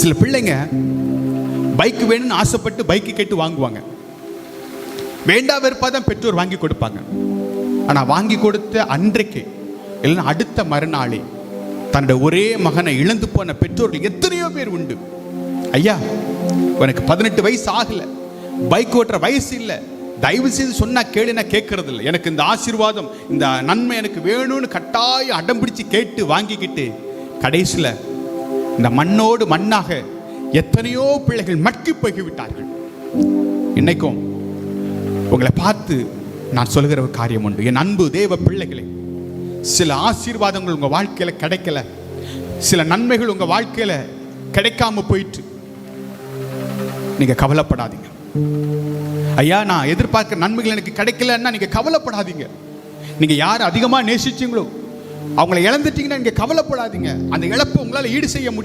சில பிள்ளைங்க பைக் வேணும்னு ஆசைப்பட்டு பைக்கு கேட்டு வாங்குவாங்க. வேண்டா வெறுப்பாக தான் பெற்றோர் வாங்கி கொடுப்பாங்க. ஆனால் வாங்கி கொடுத்த அன்றைக்கு இல்லைன்னா அடுத்த மறுநாளே தன்னோட ஒரே மகனை இழந்து போன பெற்றோர்கள் எத்தனையோ பேர் உண்டு. ஐயா உனக்கு பதினெட்டு வயசு ஆகலை. பைக் ஓட்டுற வயசு இல்லை. தயவு செய்து சொன்னா கேளு கேட்கறது இல்லை எனக்கு இந்த ஆசீர்வாதம் இந்த நன்மை எனக்கு வேணும்னு கட்டாயம் அடம் பிடிச்சு கேட்டு வாங்கிக்கிட்டு கடைசியில் இந்த மண்ணோடு மண்ணாக எத்தனையோ பிள்ளைகள் மக்கி போய்விட்டார்கள். இன்னைக்கும் உங்களை பார்த்து நான் சொல்கிற ஒரு காரியம் உண்டு. என் அன்பு தேவ பிள்ளைகளே சில ஆசீர்வாதங்கள் உங்க வாழ்க்கையில கிடைக்கல. சில நன்மைகள் உங்க வாழ்க்கையில கிடைக்காம போயிட்டு நீங்க கவலைப்படாதீங்க. ஐயா நான் எதிர்பார்க்க நன்மைகள் எனக்கு கிடைக்கலன்னா நீங்க கவலைப்படாதீங்க. நீங்க யார் அதிகமா நேசிச்சீங்களோ அவங்கள இழந்துட்டீங்கன்னா நீங்க கவலைப்படாதீங்க. அந்த இழப்பை உங்களால ஈடு செய்ய முடியும்